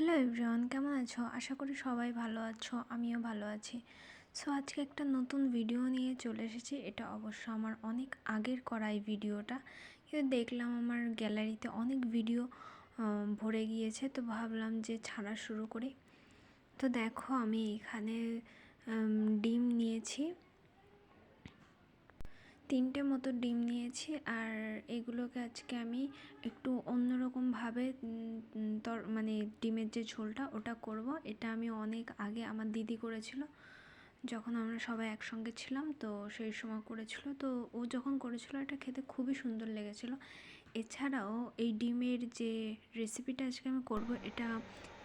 Hello everyone কেমন আছো? আশা করি সবাই ভালো আছো, আমিও ভালো আছি। সো আজকে একটা নতুন ভিডিও নিয়ে চলে এসেছি, এটা অবশ্য আমার অনেক আগের করা এই ভিডিওটা কিন্তু দেখলাম আমার গ্যালারিতে অনেক ভিডিও ভরে গিয়েছে, তো ভাবলাম যে ছাড়া শুরু করি। তো দেখো আমি এখানে ডিম নিয়েছি। তিনটে মতো ডিম নিয়েছি আর এগুলোকে আজকে আমি একটু অন্যরকমভাবে তর মানে ডিমের যে ঝোলটা ওটা করব। এটা আমি অনেক আগে আমার দিদি করেছিল। যখন আমরা সবাই একসঙ্গে ছিলাম তো সেই সময় করেছিল। তো ও যখন করেছিল এটা খেতে খুবই সুন্দর লেগেছিল। এছাড়াও এই ডিমের যে রেসিপিটা আজকে আমি করব এটা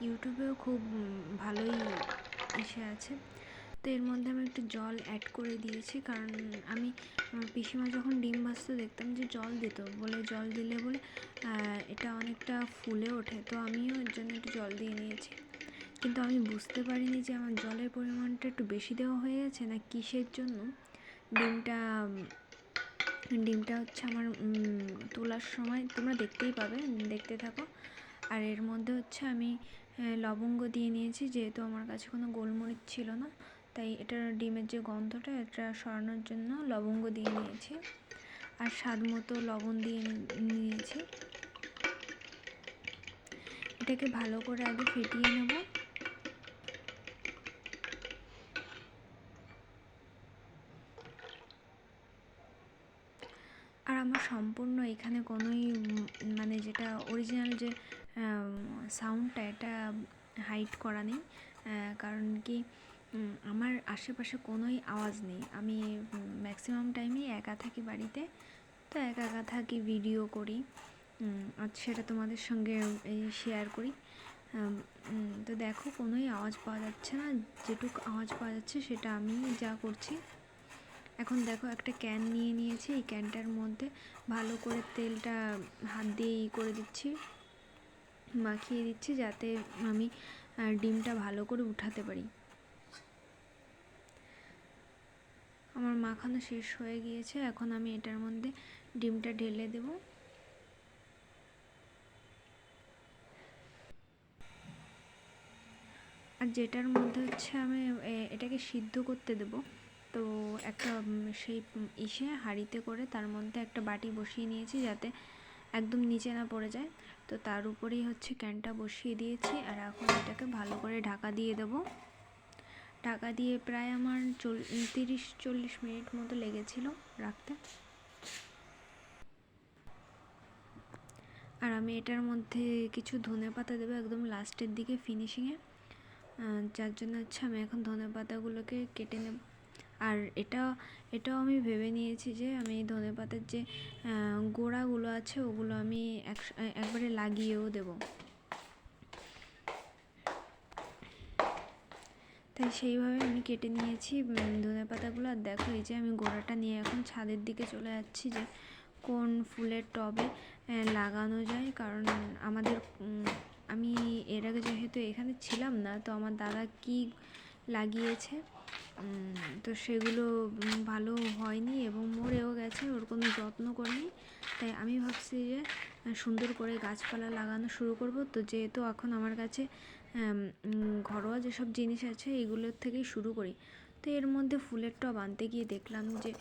ইউটিউবেও খুব ভালোই এসে আছে। তো এর মধ্যে আমি একটু জল অ্যাড করে দিয়েছি। কারণ আমি পিসিমা যখন ডিম ভাজতে দেখতাম যে জল দিত। বলে জল দিলে বলে এটা অনেকটা ফুলে ওঠে। তো আমিও এর জন্য একটু জল দিয়ে নিয়েছি। কিন্তু আমি বুঝতে পারিনি যে আমার জলের পরিমাণটা একটু বেশি দেওয়া হয়ে গেছে না কিসের জন্য। ডিমটা ডিমটা হচ্ছে আমার তোলার সময় তোমরা দেখতেই পাবে, দেখতে থাকো। আর এর মধ্যে হচ্ছে আমি লবঙ্গ দিয়ে নিয়েছি। যেহেতু আমার কাছে কোনো গোলমরিচ ছিল না তাই এটার ডিমের যে গন্ধটা, এটা সরানোর জন্য লবঙ্গ দিয়ে নিয়েছি। আর স্বাদ মতো লবণ দিয়ে নিয়েছি। এটাকে ভালো করে আগে ফেটিয়ে নেব। আর আমার সম্পূর্ণ এখানে কোনোই মানে যেটা অরিজিনাল যে সাউন্ডটা এটা হাইট করা নেই। কারণ কি আমার আশেপাশে কোনোই আওয়াজ নেই। আমি ম্যাক্সিমাম টাইমেই একা থাকি বাড়িতে, তো একা একা থাকি ভিডিও করি। আর সেটা তোমাদের সঙ্গে শেয়ার করি। তো দেখো, কোনোই আওয়াজ পাওয়া যাচ্ছে না। যেটুকু আওয়াজ পাওয়া যাচ্ছে সেটা আমি যা করছি। এখন দেখো, একটা ক্যান নিয়ে নিয়েছি। এই ক্যানটার মধ্যে ভালো করে তেলটা হাত দিয়ে ই করে দিচ্ছি। মাখিয়ে দিচ্ছি যাতে আমি ডিমটা ভালো করে উঠাতে পারি। আমার মাখানো শেষ হয়ে গিয়েছে, এখন আমি এটার মধ্যে ডিমটা ঢেলে দেব। আর যেটার মধ্যে হচ্ছে আমি এটাকে সিদ্ধ করতে দেব। তো একটা সেই ইসে হাঁড়িতে করে তার মধ্যে একটা বাটি বসিয়ে নিয়েছি যাতে একদম নিচে না পড়ে যায়। তো তার উপরেই হচ্ছে ক্যানটা বসিয়ে দিয়েছি আর এখন এটাকে ভালো করে ঢাকা দিয়ে দেবো। ঢাকা দিয়ে প্রায় আমার চল, তিরিশ, চল্লিশ মিনিট মতো লেগেছিল রাখতে। আর আমি এটার মধ্যে কিছু ধনে পাতা দেবো একদম লাস্টের দিকে ফিনিশিংয়ে যার জন্য হচ্ছে আমি এখন ধনে পাতাগুলোকে কেটে নেব। আর এটা, এটাও আমি ভেবে নিয়েছি যে আমি ধনে পাতার যে গোড়াগুলো আছে ওগুলো আমি একবারে লাগিয়েও দেবো। তাই সেইভাবে আমি কেটে নিয়েছি ধনে পাতাগুলো। আর দেখো, এই যে আমি গোড়াটা নিয়ে এখন ছাদের দিকে চলে যাচ্ছি যে কোন ফুলের টবে লাগানো যায়। কারণ আমাদের আমি এর আগে যেহেতু এখানে ছিলাম না, তো আমার দাদা কি লাগিয়েছে তো সেগুলো ভালো হয়নি এবং মরেও গেছে, ওর কোনো যত্ন করিনি। তাই আমি ভাবছি যে সুন্দর করে গাছপালা লাগানো শুরু করব। তো যেহেতু এখন আমার কাছে ঘরোয়া যেসব জিনিস আছে এগুলোর থেকেই শুরু করি। তো এর মধ্যে ফুলের টব আনতে গিয়ে দেখলাম যে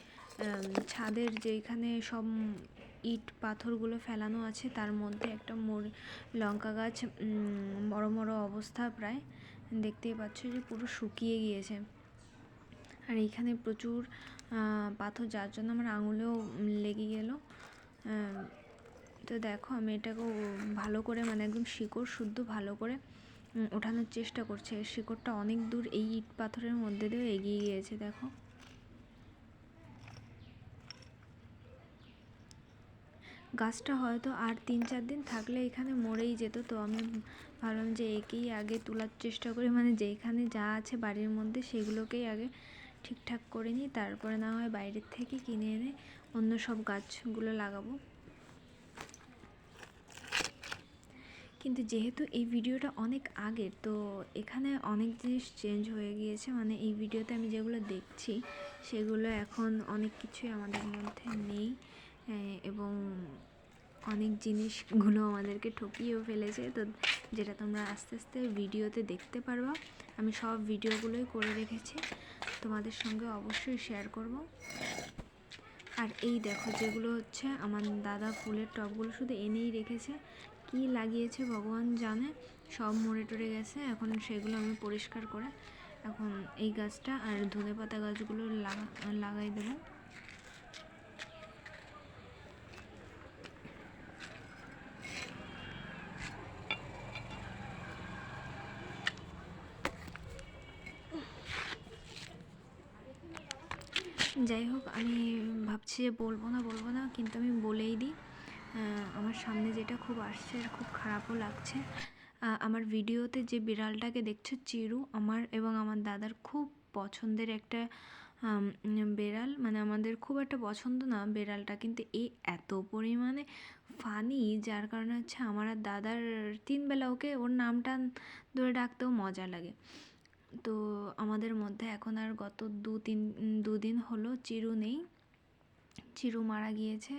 ছাদের যেখানে সব ইট পাথরগুলো ফেলানো আছে তার মধ্যে একটা মোর, লঙ্কা গাছ বড় বড় অবস্থা প্রায়। দেখতেই পাচ্ছ যে পুরো শুকিয়ে গিয়েছে। আর এইখানে প্রচুর পাথর, যার জন্য আমার আঙুলেও লেগে গেল। তো দেখো আমি এটাকেও ভালো করে মানে একদম শিকড় শুদ্ধ ভালো করে ওঠানোর চেষ্টা করছে। শিকড়টা অনেক দূর এই ইট পাথরের মধ্যে দিয়েও এগিয়ে গিয়েছে, দেখো। গাছটা হয়তো আর তিন চার দিন থাকলে এখানে মরেই যেত। তো আমি ভাবলাম যে একেই আগে তোলার চেষ্টা করি। মানে যেখানে যা আছে বাড়ির মধ্যে সেগুলোকেই আগে ঠিকঠাক করে নিই। তারপরে না হয় বাইরের থেকে কিনে এনে অন্য সব গাছগুলো লাগাবো। কিন্তু যেহেতু এই ভিডিওটা অনেক আগের, তো এখানে অনেক জিনিস চেঞ্জ হয়ে গিয়েছে। মানে এই ভিডিওতে আমি যেগুলো দেখছি, সেগুলো এখন অনেক কিছুই আমাদের মধ্যে নেই এবং অনেক জিনিসগুলো আমাদেরকে ঠকিয়েও ফেলেছে। তো যেটা তোমরা আস্তে আস্তে ভিডিওতে দেখতে পারবা, আমি সব ভিডিওগুলোই করে রেখেছি। তোমাদের সঙ্গে অবশ্যই শেয়ার করব। আর এই দেখো যেগুলো হচ্ছে, আমার দাদা ফুলের টবগুলো শুধু এনেই রেখেছে। কি লাগিয়েছে ভগবান জানে। সব মরে টরে গেছে, এখন সেগুলো আমি পরিষ্কার করে এখন এই গাছটা আর ধনে পাতা গাছগুলো লাগা, লাগাই দেবো। যাই হোক, আমি ভাবছি যে বলব না বলব না, কিন্তু আমি বলেই দিই। আমার সামনে যেটা খুব আসছে আর খুব খারাপও লাগছে। আমার ভিডিওতে যে বিড়ালটাকে দেখছ, চিরু, আমার এবং আমার দাদার খুব পছন্দের একটা বেড়াল। মানে আমাদের খুব একটা পছন্দ না বেড়ালটা, কিন্তু এই এত পরিমাণে ফানি যার কারণে হচ্ছে আমার আর দাদার তিন বেলা ওকে ওর নামটা ধরে ডাকতেও মজা লাগে। তো আমাদের মধ্যে এখন আর গত দু তিন দুদিন হলো চিরু নেই। চিরু মারা গিয়েছে,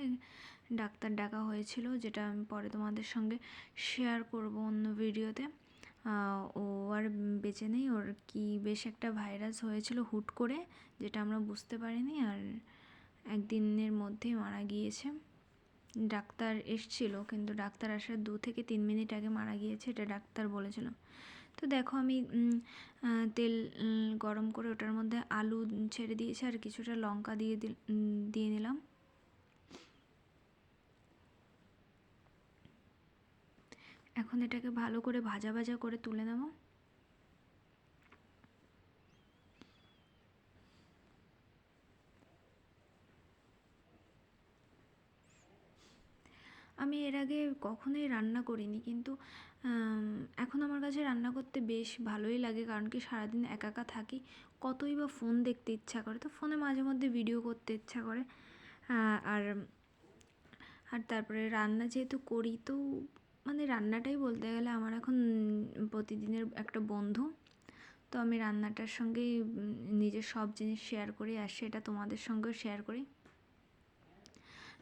ডাক্তার ডাকা হয়েছিল, যেটা আমি পরে তোমাদের সঙ্গে শেয়ার করব অন্য ভিডিওতে ও আর বেঁচে নেই, ওর কি বেশ একটা ভাইরাস হয়েছিল হুট করে, যেটা আমরা বুঝতে পারিনি, আর একদিনের মধ্যেই মারা গিয়েছে। ডাক্তার এসছিল, কিন্তু ডাক্তার আসার দু থেকে তিন মিনিট আগে মারা গিয়েছে, এটা ডাক্তার বলেছিল। তো দেখো আমি তেল গরম করে ওটার মধ্যে আলু ছেড়ে দিয়েছি আর কিছুটা লঙ্কা দিয়ে দিয়ে নিলাম। এখন এটাকে ভালো করে ভাজা ভাজা করে তুলে নেব। আমি এর আগে কখনোই রান্না করিনি, কিন্তু এখন আমার কাছে রান্না করতে বেশ ভালোই লাগে কারণ কি সারাদিন একা একা থাকি কতই বা ফোন দেখতে ইচ্ছা করে। তো ফোনে মাঝে মধ্যে ভিডিও করতে ইচ্ছা করে। আর আর তারপরে রান্না যেহেতু করি তো মানে রান্নাটাই বলতে গেলে আমার এখন প্রতিদিনের একটা বন্ধু। তো আমি রান্নাটার সঙ্গেই উম, নিজের সব জিনিস শেয়ার করি আর সেটা তোমাদের সঙ্গেও শেয়ার করি।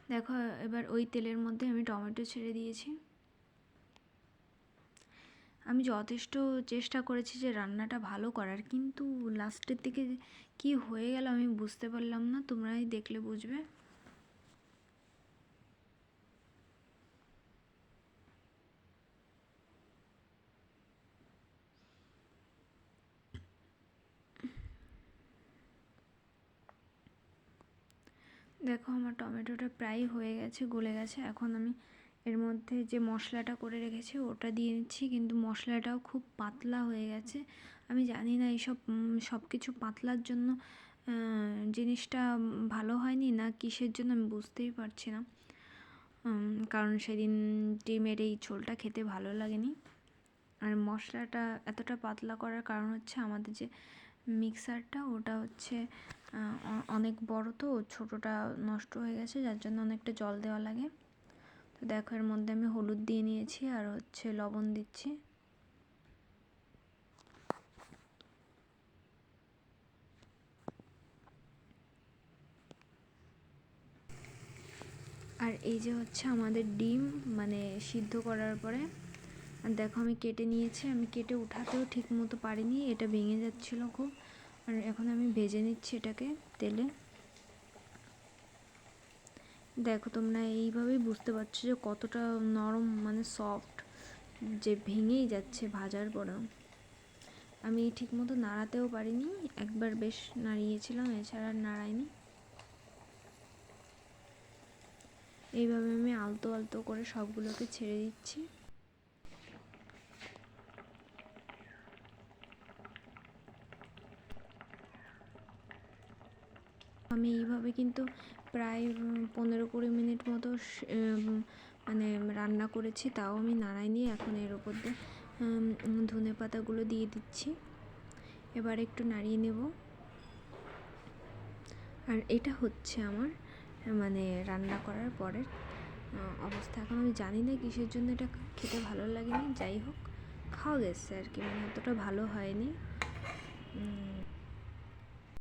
দেখো এবার ওই তেলের মধ্যে আমি টমেটো ছেড়ে দিয়েছি। আমি যথেষ্ট চেষ্টা করেছি যে রান্নাটা ভালো করার, কিন্তু লাস্টের দিকে কি হয়ে গেল আমি বুঝতে পারলাম না, তোমরাই দেখলে বুঝবে। দেখো আমার টমেটোটা প্রায় হয়ে গেছে, গলে গেছে, এখন আমি এর মধ্যে যে মশলাটা করে রেখেছি ওটা দিয়ে নিচ্ছি কিন্তু মশলাটাও খুব পাতলা হয়ে গেছে। আমি জানি না এইসব সব কিছু পাতলার জন্য জিনিসটা ভালো হয়নি না কিসের জন্য আমি বুঝতেই পারছি না। কারণ সেদিন ডিমের এই ঝোলটা খেতে ভালো লাগেনি। আর মশলাটা এতটা পাতলা করার কারণ হচ্ছে আমাদের যে মিক্সারটা, ওটা হচ্ছে অনেক বড় তো, ছোটোটা নষ্ট হয়ে গেছে, যার জন্য অনেকটা জল দেওয়া লাগে। তো দেখো, এর মধ্যে আমি হলুদ দিয়ে নিয়েছি আর হচ্ছে লবণ দিচ্ছি। আর এই যে হচ্ছে আমাদের ডিম মানে সিদ্ধ করার পরে, আর দেখো আমি কেটে নিয়েছি, আমি কেটে উঠাতেও ঠিক মতো পারিনি, এটা ভেঙে যাচ্ছিল খুব। আর এখন আমি ভেজে নিচ্ছি এটাকে তেলে। দেখো তোমরা এইভাবেই বুঝতে পারছ যে কতটা নরম মানে সফট যে ভেঙেই যাচ্ছে ভাজার পরেও। আমি ঠিকমতো নাড়াতেও পারিনি, একবার বেশ নাড়িয়েছিলাম, এছাড়া নাড়াইনি। এইভাবে আমি আলতো আলতো করে সবগুলোকে ছেড়ে দিচ্ছি। আমি এইভাবে কিন্তু প্রায় পনেরো কুড়ি মিনিট মতো মানে রান্না করেছি, তাও আমি নাড়াইনি, এখন এর ওপর দিয়ে ধনে পাতাগুলো দিয়ে দিচ্ছি। এবার একটু নাড়িয়ে নেব। আর এটা হচ্ছে আমার মানে রান্না করার পরের অবস্থা। এখন আমি জানি না কিসের জন্য এটা খেতে ভালো লাগেনি, যাই হোক, খাওয়া গেছে আর কি মানে অতটা ভালো হয়নি।